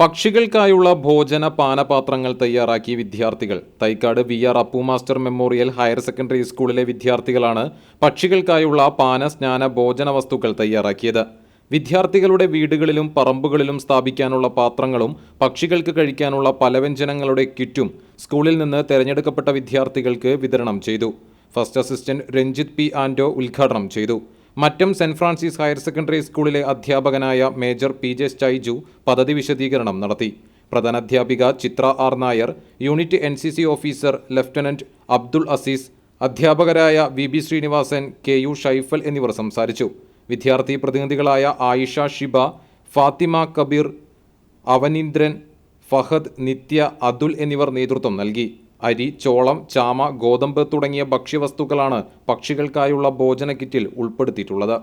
പക്ഷികൾക്കായുള്ള ഭോജന പാനപാത്രങ്ങൾ തയ്യാറാക്കി വിദ്യാർത്ഥികൾ. Thycaud V R Appu master memorial higher secondary സ്കൂളിലെ വിദ്യാർത്ഥികളാണ് പക്ഷികൾക്കായുള്ള പാന സ്നാന ഭോജന വസ്തുക്കൾ തയ്യാറാക്കിയത്. വിദ്യാർത്ഥികളുടെ വീടുകളിലും പറമ്പുകളിലും സ്ഥാപിക്കാനുള്ള പാത്രങ്ങളും പക്ഷികൾക്ക് കഴിക്കാനുള്ള പലവ്യഞ്ജനങ്ങളുടെ കിറ്റും സ്കൂളിൽ നിന്ന് തെരഞ്ഞെടുക്കപ്പെട്ട വിദ്യാർത്ഥികൾക്ക് വിതരണം ചെയ്തു. ഫസ്റ്റ് അസിസ്റ്റന്റ് രഞ്ജിത്ത് പി ആൻഡോ ഉദ്ഘാടനം ചെയ്തു. Mattam saint Francis higher secondary സ്കൂളിലെ അധ്യാപകനായ മേജർ പി ജെ സ്റ്റൈജു പദ്ധതി വിശദീകരണം നടത്തി. പ്രധാനാധ്യാപിക Chitra R Nair unit N C C officer lieutenant Abdul Aziz അധ്യാപകരായ V B Sreenivasan K U Shaifal എന്നിവർ സംസാരിച്ചു. വിദ്യാർത്ഥി പ്രതിനിധികളായ ആയിഷ ഷിബ ഫാത്തിമ കബീർ അവനീന്ദ്രൻ ഫഹദ് നിത്യ അതുൽ എന്നിവർ നേതൃത്വം നൽകി. അരി ചോളം ചാമ ഗോതമ്പ് തുടങ്ങിയ ഭക്ഷ്യവസ്തുക്കളാണ് പക്ഷികൾക്കായുള്ള ഭോജന കിറ്റിൽ ഉൾപ്പെടുത്തിയിട്ടുള്ളത്.